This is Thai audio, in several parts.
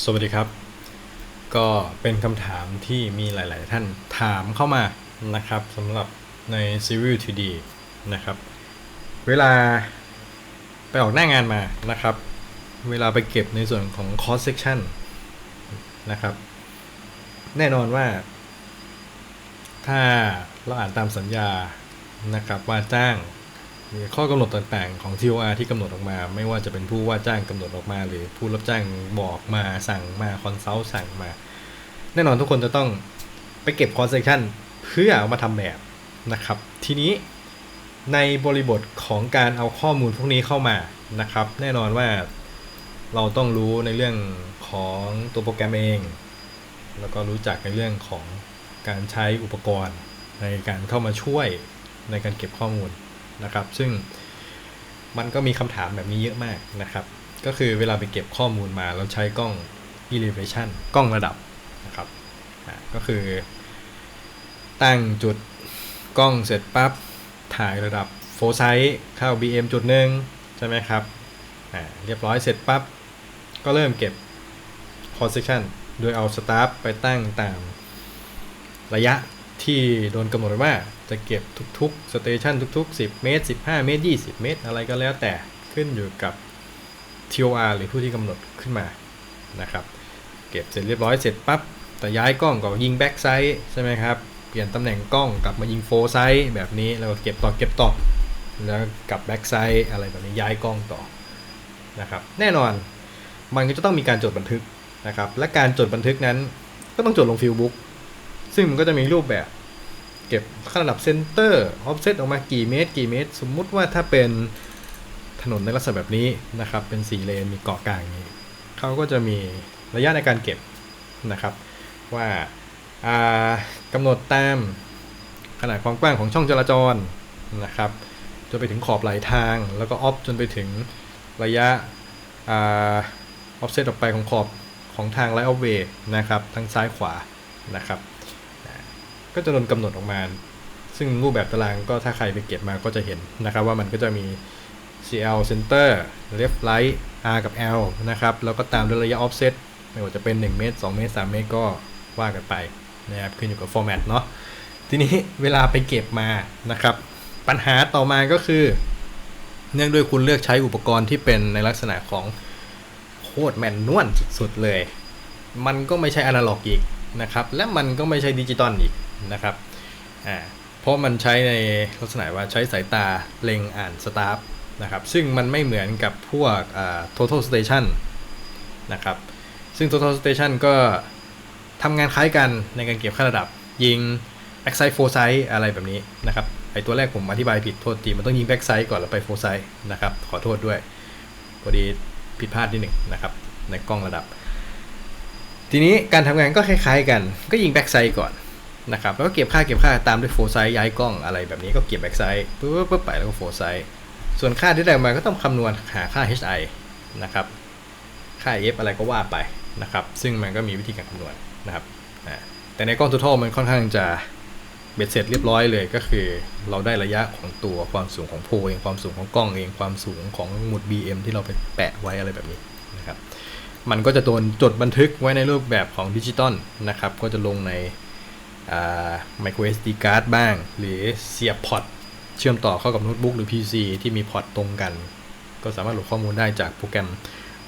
สวัสดีครับ ก็เป็นคำถามที่มีหลาย ๆ ท่านถามเข้ามานะครับสำหรับใน Civil 2D นะครับ เวลาไปออกหน้างานมานะครับ เวลาไปเก็บในส่วนของ cost section นะครับ แน่นอนว่า ถ้าเราอ่านตามสัญญานะครับว่าจ้าง ข้อกำหนดต่างๆของ TOR ที่กำหนดออกมา ไม่ว่าจะเป็นผู้ว่าจ้างกำหนดออกมา หรือผู้รับจ้างบอกมาสั่งมาคอนซัลท์สั่งมา แน่นอนทุกคนจะต้องไปเก็บคอนเซ c ชันเพื่อเอามาทำแบบนะครับ ทีนี้ในบริบทของการเอาข้อมูลพวกนี้เข้ามานะครับ แน่นอนว่าเราต้องรู้ในเรื่องของตัวโปรแกรมเอง แล้วก็รู้จักในเรื่องของการใช้อุปกรณ์ในการเข้ามาช่วยในการเก็บข้อมูล นะครับ ซึ่งมันก็มีคำถามแบบนี้เยอะมากนะครับ ก็คือเวลาไปเก็บข้อมูลมาเราใช้กล้อง elevation กล้องระดับนะครับก็คือ ตั้งจุดกล้องเสร็จปั๊บถ่ายระดับโฟไซส์เข้า BM จุดหนึ่งใช่ไหมครับเรียบร้อยเสร็จปั๊บก็เริ่มเก็บ c o n section โดยเอาสตาฟไปตั้งตามระยะที่โดนกำหนดไว้ว่า จะเก็บทุกๆสเตชันทุก ๆ 10 เมตร 15 เมตร 20 เมตร อะไรก็แล้วแต่ขึ้นอยู่กับ TOR หรือผู้ที่กำหนดขึ้นมานะครับเก็บเสร็จเรียบร้อยเสร็จปั๊บแต่ย้ายกล้องก็ยิงแบ็กไซด์ใช่ไหมครับเปลี่ยนตำแหน่งกล้องกลับมายิงโฟไซด์แบบนี้แล้วก็เก็บต่อเก็บต่อแล้วกลับแบ็กไซด์อะไรแบบนี้ย้ายกล้องต่อนะครับแน่นอนมันก็จะต้องมีการจดบันทึกนะครับและการจดบันทึกนั้นก็ต้องจดลงฟิลบุ๊กซึ่งมันก็จะมีรูปแบบ เก็บค่าระดับเซนเตอร์ออฟเซตออกมากี่เมตร กี่เมตร สมมุติว่าถ้าเป็นถนนในลักษณะแบบนี้นะครับ เป็นสี่เลนมีเกาะกลางนี้เขาก็จะมีระยะในการเก็บนะครับ ว่าากำหนดตามขนาดความกว้างของช่องจราจรนะครับจนไปถึงขอบไหลทาง แล้วก็ออฟจนไปถึงระยะออฟเซตออกไปของขอบของทางไลท์ออฟเวย์นะครับทั้งซ้ายขวานะครับ ก็จะโดนกำหนดออกมา ซึ่งรูปแบบตารางก็ถ้าใครไปเก็บมาก็จะเห็นนะครับว่ามันก็จะมี CL Center Left Right R กับ L นะครับแล้วก็ตามด้วยระยะ offset ไม่ว่าจะเป็น 1 เมตร 2 เมตร 3 เมตรก็ว่ากันไปนะครับขึ้นอยู่กับ format เนาะทีนี้เวลาไปเก็บมานะครับ ปัญหาต่อมาก็คือ เนื่องด้วยคุณเลือกใช้อุปกรณ์ที่เป็นในลักษณะของโคตรแมนนวลสุดๆเลย มันก็ไม่ใช่อนาล็อกอีกนะครับ และมันก็ไม่ใช่ดิจิตอลอีก นะครับอ่าเพราะมันใช้ในลักษณะว่าใช้สายตาเล็งอ่านสตาฟนะครับซึ่งมันไม่เหมือนกับพวก total station นะครับซึ่ง total station ก็ทำงานคล้ายกันในการเก็บค่าระดับยิง backside foresight อะไรแบบนี้นะครับไอตัวแรกผมอธิบายผิดโทษทีมันต้องยิง backside ก่อนแล้วไป foresight นะครับขอโทษด้วยพอดีผิดพลาดนิดหนึ่งนะครับในกล้องระดับ ทีนี้การทำงานก็คล้ายๆกันก็ยิง backside ก่อน นะครับแล้วก็เก็บค่าเก็บค่าตามด้วย foresight ย้ายกล้องอะไรแบบนี้ก็เก็บ backside ปุ๊บปุ๊บไปแล้วก็ foresight ส่วนค่าที่ได้มาก็ต้องคำนวณหาค่า HI นะครับค่า F อะไรก็ว่าไปนะครับซึ่งมันก็มีวิธีการคำนวณนะครับแต่ในกล้อง total มันค่อนข้างจะเบ็ดเสร็จเรียบร้อยเลยก็คือ เราได้ระยะของตัวความสูงของโพลเองความสูงของกล้องเองความสูงของหมุด BM ที่เราไปแปะไว้อะไรแบบนี้นะครับมันก็จะโดนจดบันทึกไว้ในรูปแบบของดิจิตอลนะครับก็จะลงใน อ่า micro SD card บ้าง หรือเสียบพอร์ตเชื่อมต่อเข้ากับโน้ตบุ๊กหรือ PC ที่มีพอร์ตตรงกัน ก็สามารถโหลดข้อมูลได้จากโปรแกรม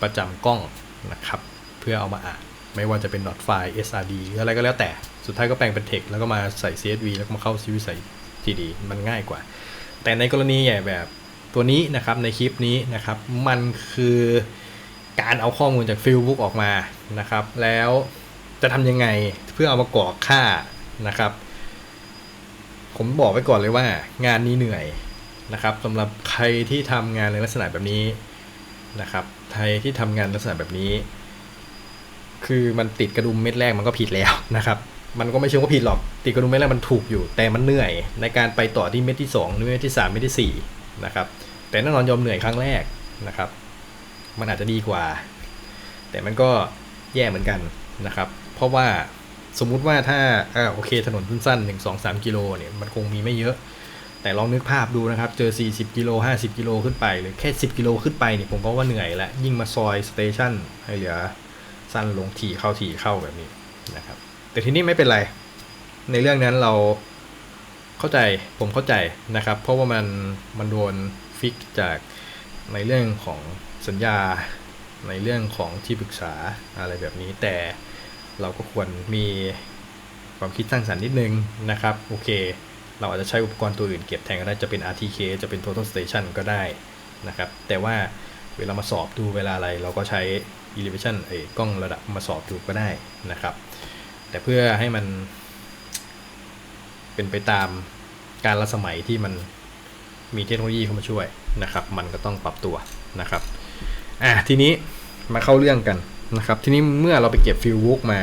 ประจำกล้องนะครับ เพื่อเอามาอ่าน ไม่ว่าจะเป็น .dot file SRD หรืออะไรก็แล้วแต่สุดท้ายก็แปลงเป็น text แล้วก็มาใส่ CSV แล้วก็มาเข้า CV ใส่ GD มันง่ายกว่า แต่ในกรณีใหญ่แบบตัวนี้นะครับในคลิปนี้นะครับ มันคือการเอาข้อมูลจากฟิลบุ๊กออกมานะครับ แล้วจะทำยังไงเพื่อเอามากรอกค่า นะครับ ผมบอกไว้ก่อนเลยว่างานนี้เหนื่อยนะครับสำหรับใครที่ทำงานในลักษณะแบบนี้นะครับใครที่ทำงานลักษณะแบบนี้ คือมันติดกระดุมเม็ดแรกมันก็ผิดแล้วนะครับ มันก็ไม่เชิงว่าผิดหรอก ติดกระดุมเม็ดแรกมันถูกอยู่ แต่มันเหนื่อยในการไปต่อที่เม็ดที่2หรือเม็ดที่ 3 เม็ดที่4นะครับ แต่แน่นอนยอมเหนื่อยครั้งแรกนะครับ มันอาจจะดีกว่า แต่มันก็แย่เหมือนกันนะครับ เพราะว่า สมมุติว่าถ้าอ่าโอเคถนนสั้นๆ1 2 3กิโลเนี่ยมันคงมีไม่เยอะ แต่ลองนึกภาพดูนะครับ เจอ 40 กิโล 50 กิโลขึ้นไป หรือแค่ 10 กิโลขึ้นไปเนี่ยผมก็ว่าเหนื่อยแล้ว ยิ่งมาซอยสเตชันให้เหลือสั้นลงถี่เข้าถี่เข้าแบบนี้นะครับ แต่ทีนี้ไม่เป็นไร ในเรื่องนั้นเราเข้าใจผมเข้าใจนะครับ เพราะว่ามันมันโดนฟิกจากในเรื่องของสัญญาในเรื่องของที่ปรึกษาอะไรแบบนี้แต่ เราก็ควรมีความคิดสร้างสรรค์นิดนึงนะครับ โอเค เราอาจจะใช้อุปกรณ์ตัวอื่นเก็บแทนก็ได้จะเป็น RTK จะเป็น Total Station ก็ได้นะครับ แต่ว่าเวลามาสอบดูเวลาอะไร เราก็ใช้ elevation เอ้กล้องระดับมาสอบดูก็ได้นะครับ แต่เพื่อให้มัน เป็นไปตามการละสมัยที่มันมีเทคโนโลยีเข้ามาช่วยนะครับ มันก็ต้องปรับตัวนะครับ อะทีนี้มาเข้าเรื่องกัน นะครับทีนี้เมื่อเราไปเก็บฟิลวุกมา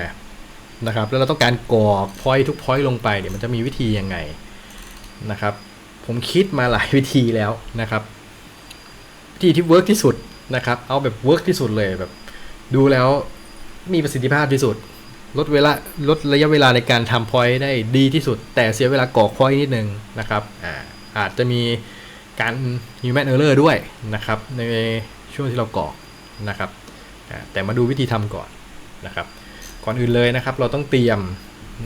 นะครับแล้วเราต้องการกรอกพอยทุกพอยลงไปเนี่ยมันจะมีวิธียังไงนะครับผมคิดมาหลายวิธีแล้วนะครับวิธีที่เวิร์กที่สุดนะครับเอาแบบเวิร์กที่สุดเลยแบบดูแล้วมีประสิทธิภาพที่สุดลดเวลาลดระยะเวลาในการทำพอยต์ได้ดีที่สุด แต่เสียเวลากรอกพอยต์นิดนึงนะครับอ่าอาจจะมีการ human error ด้วยนะครับในช่วงที่เรากรอกนะครับ แต่มาดูวิธีทำก่อนนะครับ ก่อนอื่นเลยนะครับ เราต้องเตรียม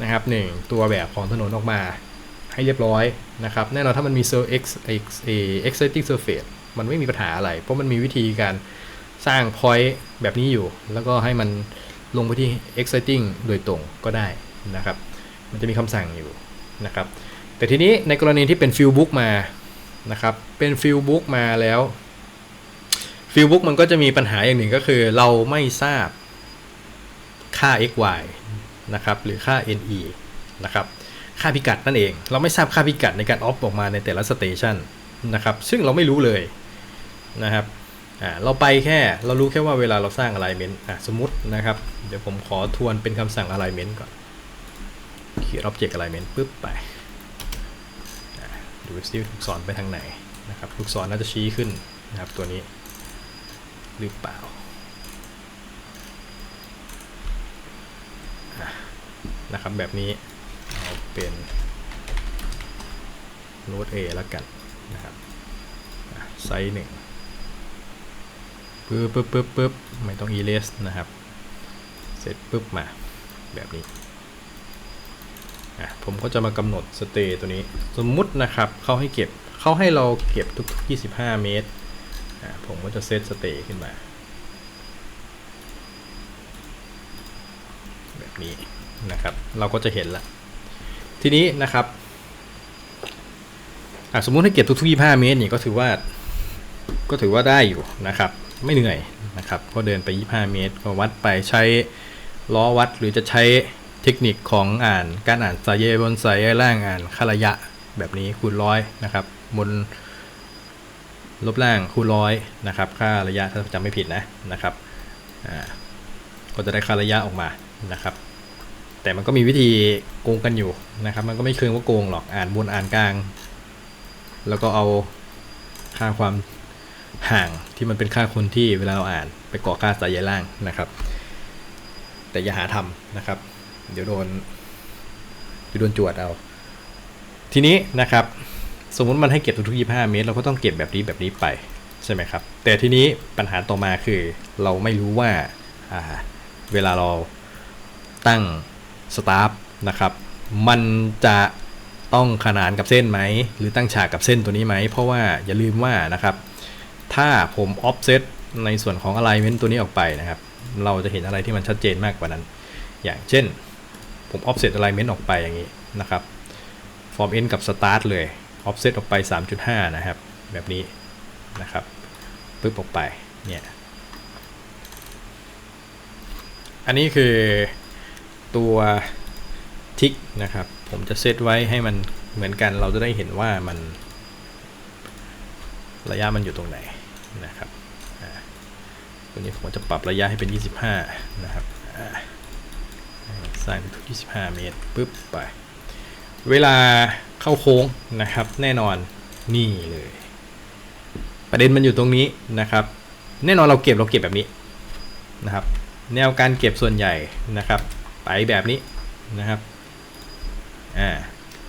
นะครับหนึ่งตัวแบบของถนนออกมาให้เรียบร้อยนะครับแน่นอนถ้ามันมี x x exciting surface มันไม่มีปัญหาอะไร เพราะมันมีวิธีการสร้าง point แบบนี้อยู่ แล้วก็ให้มันลงไปที่ exciting โดยตรงก็ได้นะครับ มันจะมีคำสั่งอยู่นะครับแต่ทีนี้ในกรณีที่เป็น field book มานะครับเป็น field book มาแล้ว field book มันก็จะมีปัญหาอย่างหนึ่งก็คือ เราไม่ทราบค่า x y นะครับหรือค่า ne นะครับค่าพิกัดนั่นเอง เราไม่ทราบค่าพิกัดในการออฟออกมาในแต่ละสเตชันนะครับซึ่งเราไม่รู้เลยนะครับเราไปแค่เรารู้แค่ว่าเวลาเราสร้าง alignment สมมตินะครับ เดี๋ยวผมขอทวนเป็นคำสั่ง alignment ก่อนเขียน object alignment ปุ๊บไปดูซิลูกศรไปทางไหนนะครับลูกศรน่าจะชี้ขึ้นนะครับตัวนี้ หรือเปล่าะนะครับแบบนี้เอาเป็น node A แล้วกันนะครับไซส์หนึ่งปึ๊บปึ๊บปึ๊บปึ๊บไม่ต้อง erase นะครับ เสร็จปึ๊บมาแบบนี้ผมก็จะมากำหนด stay ตัวนี้ สมมุตินะครับเขาให้เก็บเขาให้เราเก็บทุกๆ 25 เมตร ผมก็จะเซต stay ขึ้นมา แบบนี้นะครับ เราก็จะเห็นละ ทีนี้นะครับอะสมมุติให้เก็บทุกๆ25 เมตรนี่ก็ถือว่า ก็ถือว่าได้อยู่นะครับ ไม่เหนื่อยนะครับ ก็เดินไป 25 เมตร ก็วัดไปใช้ล้อวัดหรือจะใช้เทคนิคของอ่านการอ่านสายเยบนสายล่างอ่านคาระยะแบบนี้คูณร้อยนะครับบน ลบล่างคูณร้อยนะครับ ค่าระยะถ้าจำไม่ผิดนะนะครับก็จะได้ค่าระยะออกมานะครับ แต่มันก็มีวิธีโกงกันอยู่นะครับ มันก็ไม่เคืองว่าโกงหรอกอ่านบนอ่านกลาง แล้วก็เอาค่าความห่างที่มันเป็นค่าคนที่เวลาเราอ่านไปก่อค่าสายใยล่างนะครับ แต่อย่าหาทำนะครับ เดี๋ยวโดนเดี๋ยวโดนจวดเอา ทีนี้นะครับ สมมติมันให้เก็บทุกๆ25 เมตร เราก็ต้องเก็บแบบนี้แบบนี้ไปใช่ไหมครับ แต่ทีนี้ปัญหาต่อมาคือเราไม่รู้ว่าาเวลาเราตั้งสตาร์ฟนะครับ มันจะต้องขนานกับเส้นไหม หรือตั้งฉากกับเส้นตัวนี้ไหม เพราะว่าอย่าลืมว่านะครับ ถ้าผม offset ในส่วนของ alignment ตัวนี้ออกไปนะครับ เราจะเห็นอะไรที่มันชัดเจนมากกว่านั้น อย่างเช่น ผม offset alignment ออกไปอย่างนี้นะครับ form end กับ start เลย offset ออกไป 3.5 นะครับ แบบนี้นะครับปึ๊บออกไปเนี่ยอันนี้คือตัวทิกนะครับ ผมจะเซตไว้ให้มันเหมือนกันเราจะได้เห็นว่ามัน ระยะมันอยู่ตรงไหนนะครับอ่าตัวนี้ผมจะปรับระยะให้เป็น 25 นะครับอ่าสร้างทุก 25 เมตรปุ๊บไป เวลา เข้าโค้งนะครับ แน่นอนนี่เลย ประเด็นมันอยู่ตรงนี้นะครับ แน่นอนเราเก็บเราเก็บแบบนี้นะครับ แนวการเก็บส่วนใหญ่นะครับ ไปแบบนี้นะครับอ่า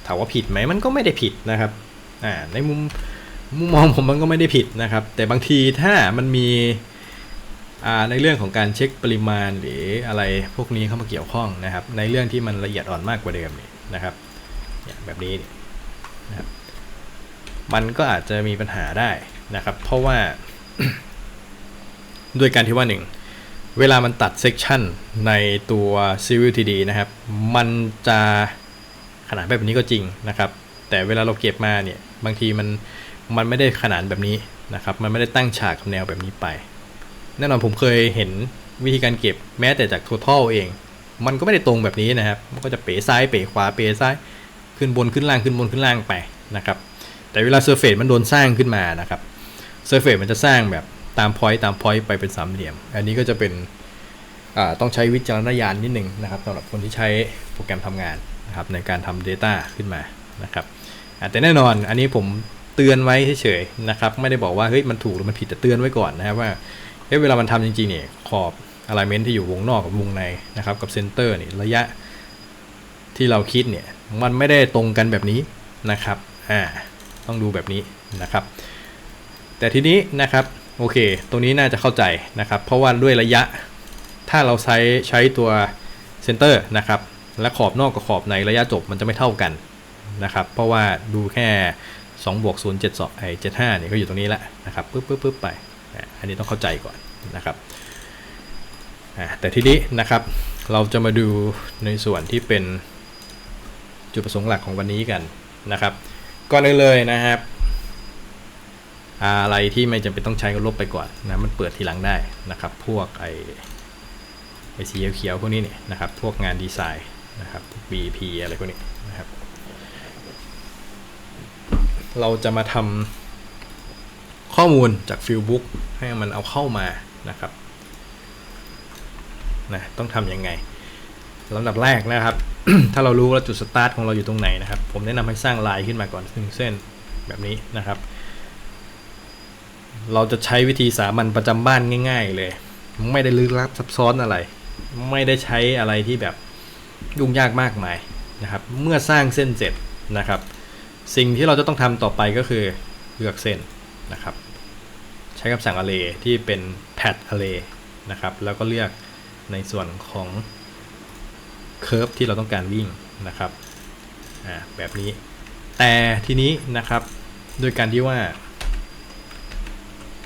ถามว่าผิดไหมมันก็ไม่ได้ผิดนะครับอ่าในมุมมุมมองผมมันก็ไม่ได้ผิดนะครับ แต่บางทีถ้ามันมีอ่าในเรื่องของการเช็คปริมาณหรืออะไรพวกนี้เข้ามาเกี่ยวข้องนะครับ ในเรื่องที่มันละเอียดอ่อนมากกว่าเดิมนี่นะครับแบบนี้ นะครับมันก็อาจจะมีปัญหาได้นะครับ เพราะว่าด้วยการที่ว่าหนึ่งเวลามันตัดเซกชันในตัว Civil 3D นะครับ มันจะขนาดแบบนี้ก็จริงนะครับ แต่เวลาเราเก็บมาเนี่ย บางทีมันมันไม่ได้ขนาดแบบนี้นะครับ มันไม่ได้ตั้งฉากกับแนวแบบนี้ไป แน่นอนผมเคยเห็นวิธีการเก็บแม้แต่จาก total เอง มันก็ไม่ได้ตรงแบบนี้นะครับ มันก็จะเป๋ซ้ายเป๋ขวาเป๋ซ้าย ขึ้นบนขึ้นล่างขึ้นบนขึ้นล่างไปนะครับแต่เวลา surface มันโดนสร้างขึ้นมานะครับ surface มันจะสร้างแบบตาม point ตาม point ไปเป็นสามเหลี่ยม อันนี้ก็จะเป็นต้องใช้วิจารณญาณนิดนึงนะครับสำหรับคนที่ใช้โปรแกรมทำงานนะครับในการทำ Data ขึ้นมานะครับแต่แน่นอนอันนี้ผมเตือนไว้เฉยๆนะครับไม่ได้บอกว่าเฮ้ยมันถูกหรือมันผิดแต่เตือนไว้ก่อนนะครับว่าเฮ้ยเวลามันทำจริงๆเนี่ยขอบ alignment ที่อยู่วงนอกกับวงในนะครับกับเซนเตอร์นี่ระยะที่เราคิดเนี่ย มันไม่ได้ตรงกันแบบนี้นะครับอ่าต้องดูแบบนี้นะครับ แต่ทีนี้นะครับโอเค ตรงนี้น่าจะเข้าใจนะครับ เพราะว่าด้วยระยะถ้าเราใช้ใช้ตัวเซนเตอร์นะครับ และขอบนอกกับขอบในระยะจบมันจะไม่เท่ากันนะครับ เพราะว่าดูแค่2บวก0 7 2ไอ้75เนี่ยก็อยู่ตรงนี้แหละนะครับปึ๊บปึ๊บปึ๊บไปอันนี้ต้องเข้าใจก่อนนะครับอะแต่ทีนี้นะครับเราจะมาดูในส่วนที่เป็น จุดประสงค์หลักของวันนี้กันนะครับ ก่อนอื่นเลยนะครับ อะไรที่ไม่จำเป็นต้องใช้ก็ลบไปก่อนนะมันเปิดทีหลังได้นะครับ พวกไอไอสีเขียวๆพวกนี้เนี่ยนะครับ พวกงานดีไซน์นะครับ BP อะไรพวกนี้นะครับ เราจะมาทำข้อมูลจากฟิลบุ๊กให้มันเอาเข้ามานะครับนะต้องทำยังไง ลำดับแรกนะครับ ถ้าเรารู้ว่าจุดสตาร์ทของเราอยู่ตรงไหนนะครับ ผมแนะนำให้สร้างลายขึ้นมาก่อนหนึ่งเส้นแบบนี้นะครับ เราจะใช้วิธีสามัญประจำบ้านง่าย ๆ เลย ไม่ได้ลึกลับซับซ้อนอะไร ไม่ได้ใช้อะไรที่แบบยุ่งยากมากมายนะครับ เมื่อสร้างเส้นเสร็จนะครับ สิ่งที่เราจะต้องทำต่อไปก็คือเลือกเส้นนะครับ ใช้คำสั่ง array ที่เป็น pad array นะครับ แล้วก็เลือกในส่วนของ curve ที่เราต้องการวิ่งนะครับแบบนี้ แต่ทีนี้นะครับ โดยการที่ว่า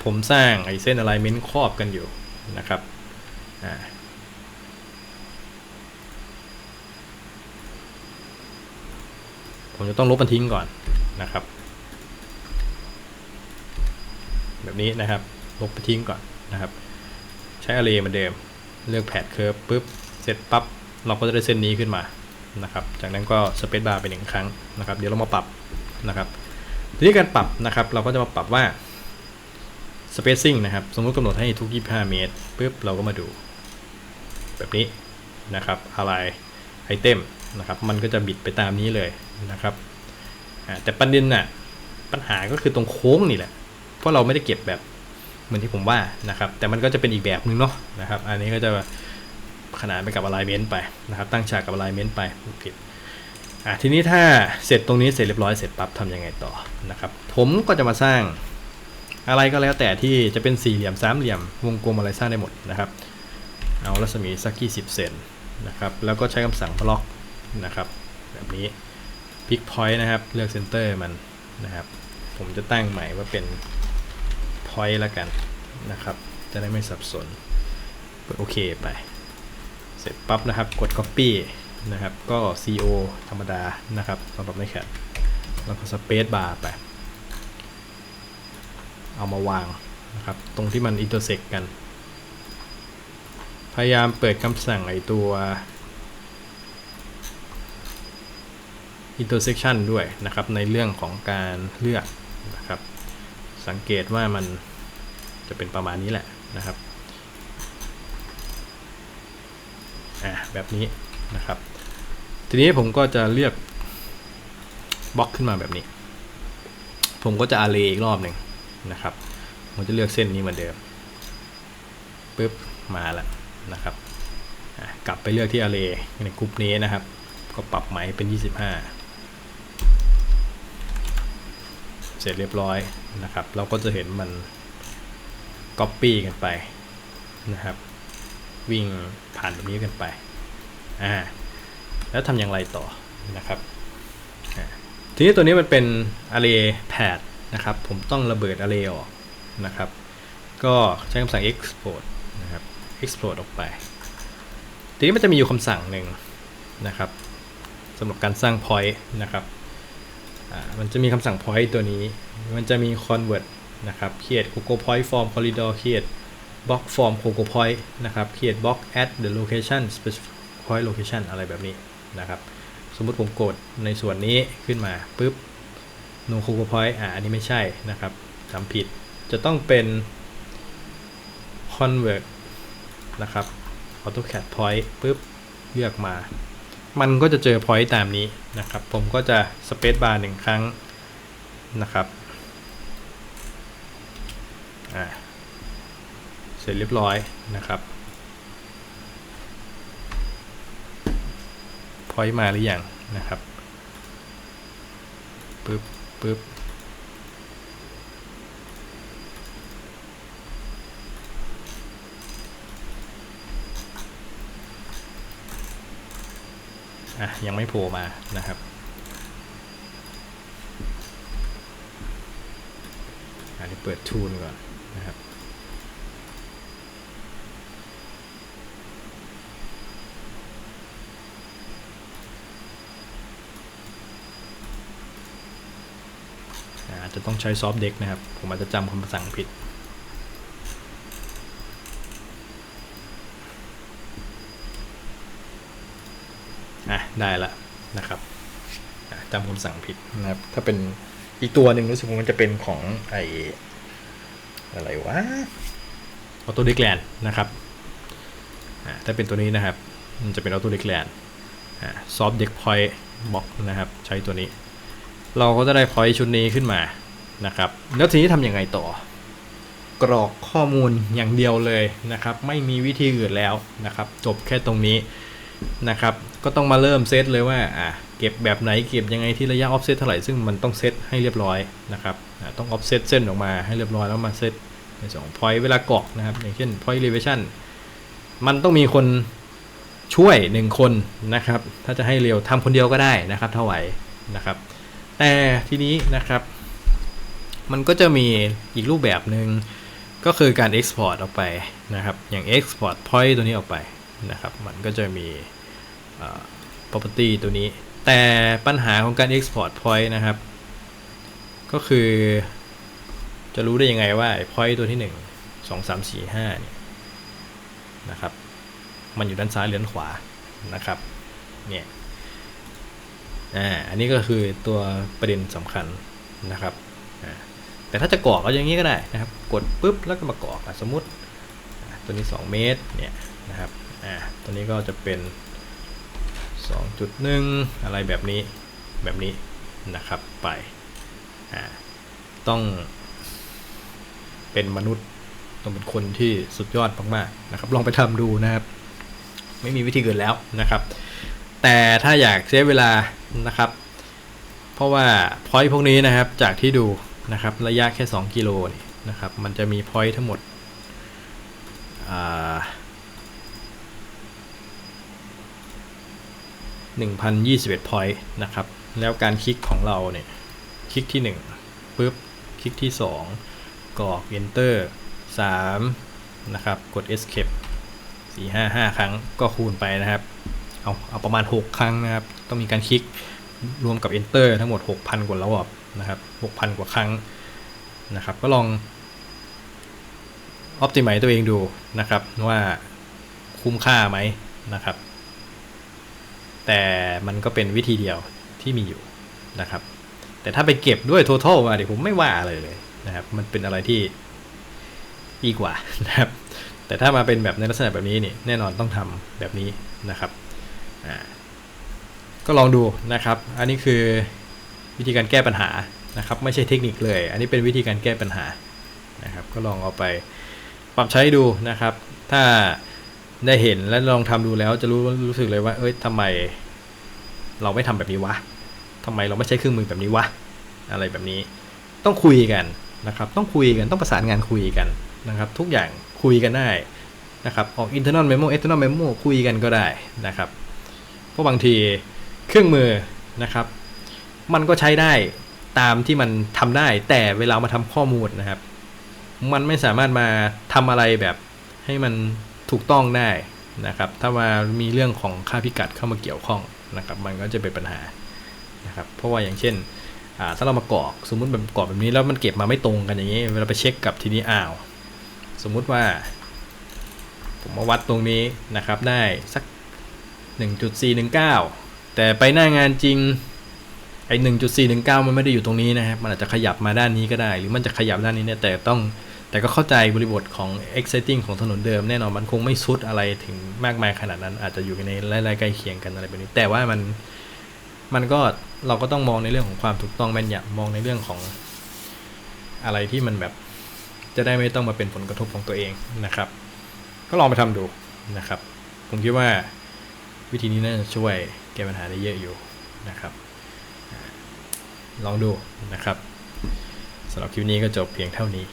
ผมสร้างไอเส้น alignment ครอบกันอยู่นะครับผมจะต้องลบมันทิ้งก่อนนะครับ แบบนี้นะครับ ลบไปทิ้งก่อนนะครับ ใช้ array เหมือนเดิม เลือก pad curve ปุ๊บ เสร็จปั๊บ เราก็จะได้เส้นนี้ขึ้นมานะครับ จากนั้นก็ space bar ไปหนึ่งครั้งนะครับ เดี๋ยวเรามาปรับนะครับ ทีนี้การปรับนะครับ เราก็จะมาปรับว่า spacing นะครับ สมมติกำหนดให้ทุก 25 เมตรปุ๊บเราก็มาดู แบบนี้นะครับอะไรไอเทมนะครับ มันก็จะบิดไปตามนี้เลยนะครับ แต่ประเด็นน่ะปัญหาก็คือตรงโค้งนี่แหละ เพราะเราไม่ได้เก็บแบบเหมือนที่ผมว่านะครับ แต่มันก็จะเป็นอีกแบบนึงเนาะนะครับ อันนี้ก็จะ ขนานไปกับ alignment ไปนะครับ ตั้งฉากกับ alignment ไปผิดอะทีนี้ถ้าเสร็จตรงนี้เสร็จเรียบร้อยเสร็จปั๊บทำยังไงต่อนะครับ ผมก็จะมาสร้างอะไรก็แล้วแต่ที่จะเป็นสี่เหลี่ยมสามเหลี่ยมวงกลมอะไรสร้างได้หมดนะครับ เอารัศมีสัก20เซนนะครับแล้วก็ใช้คำสั่งบล็อกนะครับ แบบนี้ pick point นะครับเลือก center มันนะครับ ผมจะตั้งใหม่ว่าเป็น point ละกันนะครับ จะได้ไม่สับสนกดโอเคไป เสร็จปั๊บนะครับกด copy นะครับก็ CO ธรรมดานะครับสำหรับในแคดแล้วก็ space bar ไป เอามาวางนะครับตรงที่มัน intersect กัน พยายามเปิดคำสั่งไอตัว intersection ด้วยนะครับในเรื่องของการเลือกนะครับ สังเกตว่ามันจะเป็นประมาณนี้แหละนะครับ อะแบบนี้นะครับ ทีนี้ผมก็จะเลือกบล็อกขึ้นมาแบบนี้ ผมก็จะ array อีกรอบหนึ่งนะครับผมจะเลือกเส้นนี้เหมือนเดิมปุ๊บมาแล้วนะครับกลับไปเลือกที่ array ในกลุ่มนี้นะครับ ก็ปรับใหมเป็น 25 เสร็จเรียบร้อยนะครับ เราก็จะเห็นมัน Copy กันไปนะครับ วิ่งผ่านตรงนี้กันไปอ่าแล้วทำอย่างไรต่อนะครับทีนี้ตัวนี้มันเป็น array pad นะครับ ผมต้องระเบิด array ออกนะครับ ก็ใช้คำสั่ง export นะครับ export ออกไป ทีนี้มันจะมีอยู่คำสั่งหนึ่งนะครับสำหรับการสร้าง point นะครับมันจะมีคำสั่ง point ตัวนี้ มันจะมี convert นะครับ create Google Point form corridor create block form Google Point นะครับ create block at the location specific point location อะไรแบบนี้นะครับ สมมติผมกดในส่วนนี้ขึ้นมาปุ๊บ no Google Point อ่าอันนี้ไม่ใช่นะครับทำผิดจะต้องเป็น convert นะครับ AutoCAD point ปุ๊บเลือกมา มันก็จะเจอ point ตามนี้นะครับ ผมก็จะ space bar หนึ่งครั้งนะครับอ่า เสร็จเรียบร้อยนะครับ point มาหรือยังนะครับปึ๊บปึ๊บอะยังไม่โผล่มานะครับอันนี้เปิดทูนก่อนนะครับ อาจจะต้องใช้ซอฟต์เด็กนะครับ ผมอาจจะจำคำสั่งผิด อะ ได้ละนะครับจำคำสั่งผิดนะครับ ถ้าเป็นอีกตัวหนึ่งรู้สึกว่ามันจะเป็นของไออะไรวะออโต้ดิแกลนนะครับถ้าเป็นตัวนี้นะครับ มันจะเป็นออโต้ดิแกลนซอฟต์เด็กพอยต์บ็อกนะครับ ใช้ตัวนี้ เราก็จะได้พอยต์ชุดนี้ขึ้นมานะครับ แล้วทีนี้ทำยังไงต่อ กรอกข้อมูลอย่างเดียวเลยนะครับ ไม่มีวิธีอื่นแล้วนะครับ จบแค่ตรงนี้นะครับ ก็ต้องมาเริ่มเซตเลยว่าอะเก็บแบบไหนเก็บยังไงที่ระยะออฟเซตเท่าไหร่ซึ่งมันต้องเซตให้เรียบร้อยนะครับต้องออฟเซตเส้นออกมาให้เรียบร้อยแล้วมาเซตในสองพอยต์เวลากรอกนะครับ อย่างเช่น point elevation มันต้องมีคนช่วยหนึ่งคนนะครับ ถ้าจะให้เร็วทำคนเดียวก็ได้นะครับเท่าไหร่นะครับ แต่ทีนี้นะครับ มันก็จะมีอีกรูปแบบหนึ่งก็คือการ export ออกไปนะครับ อย่าง export point ตัวนี้ออกไปนะครับ มันก็จะมี property ตัวนี้ แต่ปัญหาของการ export point นะครับ ก็คือจะรู้ได้ยังไงว่า point ตัวที่ 1 2 3 4 5เนี่ยนะครับ มันอยู่ด้านซ้ายหรือด้านขวานะครับ เนี่ย อ่าอันนี้ก็คือตัวประเด็นสำคัญนะครับอ่าแต่ถ้าจะกรอกก็อย่างนี้ก็ได้นะครับ กดปุ๊บแล้วก็มากรอกอะสมมติตัวนี้ 2 เมตรเนี่ยนะครับอ่าตัวนี้ก็จะเป็น 2.1 อะไรแบบนี้แบบนี้นะครับไปอ่าต้องเป็นมนุษย์ต้องเป็นคนที่สุดยอดมากๆนะครับ ลองไปทำดูนะครับ ไม่มีวิธีอื่นแล้วนะครับ แต่ถ้าอยากเซฟเวลานะครับ เพราะว่าพอยต์พวกนี้นะครับจากที่ดูนะครับระยะแค่ 2 กิโลนี่นะครับมันจะมีพอยต์ทั้งหมดหนึ่งพันยี่สิบเอ็ดพอยต์นะครับแล้วการคลิกของเราเนี่ยคลิกที่1ปุ๊บคลิกที่ 2กรอก enter 3นะครับกด escape 4 5 5 ครั้งก็คูณไปนะครับ เอาเอาประมาณ 6 ครั้งนะครับ ต้องมีการคลิกรวมกับ enter ทั้งหมด 6,000 กว่ารอบนะครับ 6,000 กว่าครั้งนะครับ ก็ลอง optimize ตัวเองดูนะครับว่าคุ้มค่าไหมนะครับ แต่มันก็เป็นวิธีเดียวที่มีอยู่นะครับ แต่ถ้าไปเก็บด้วย total มาดิผมไม่ว่าอะไรเลยนะครับ มันเป็นอะไรที่ดีกว่านะครับ แต่ถ้ามาเป็นแบบในลักษณะแบบนี้นี่แน่นอนต้องทำแบบนี้นะครับ ก็ลองดูนะครับ อันนี้คือวิธีการแก้ปัญหานะครับ ไม่ใช่เทคนิคเลย อันนี้เป็นวิธีการแก้ปัญหานะครับ ก็ลองเอาไปปรับใช้ดูนะครับ ถ้าได้เห็นและลองทำดูแล้วจะรู้รู้สึกเลยว่า เอ้ยทำไม เราไม่ทำแบบนี้วะทำไมเราไม่ใช้เครื่องมือแบบนี้วะอะไรแบบนี้ ต้องคุยกันนะครับ ต้องคุยกันต้องประสานงานคุยกันนะครับ ทุกอย่างคุยกันได้นะครับ ออก internal memo external memo คุยกันก็ได้นะครับ เพราะบางทีเครื่องมือนะครับ มันก็ใช้ได้ตามที่มันทำได้ แต่เวลามาทำข้อมูลนะครับ มันไม่สามารถมาทำอะไรแบบให้มันถูกต้องได้นะครับ ถ้ามามีเรื่องของค่าพิกัดเข้ามาเกี่ยวข้องนะครับ มันก็จะเป็นปัญหานะครับ เพราะว่าอย่างเช่นถ้าเรามากรอกสมมุติแบบกรอกแบบนี้แล้วมันเก็บมาไม่ตรงกันอย่างนี้ เวลาไปเช็คกับทีนี้อ้าว สมมุติว่า ผมมาวัดตรงนี้นะครับได้สัก 1.419 แต่ไปหน้างานจริงไอ้1.419 มันไม่ได้อยู่ตรงนี้นะครับ มันอาจจะขยับมาด้านนี้ก็ได้ หรือมันจะขยับด้านนี้เนี่ยแต่ต้องแต่ก็เข้าใจบริบทของ exciting ของถนนเดิมแน่นอนมันคงไม่สุดอะไรถึงมากมายขนาดนั้น อาจจะอยู่ในไล่ๆใกล้เคียงกันอะไรแบบนี้ แต่ว่ามันมันก็เราก็ต้องมองในเรื่องของความถูกต้องแม่นยำมองในเรื่องของอะไรที่มันแบบจะได้ไม่ต้องมาเป็นผลกระทบของตัวเองนะครับ ก็ลองไปทำดูนะครับ ผมคิดว่า วิธีนี้น่าจะช่วยแก้ปัญหาได้เยอะอยู่นะครับ ลองดูนะครับสำหรับคลิปนี้ก็จบเพียงเท่านี้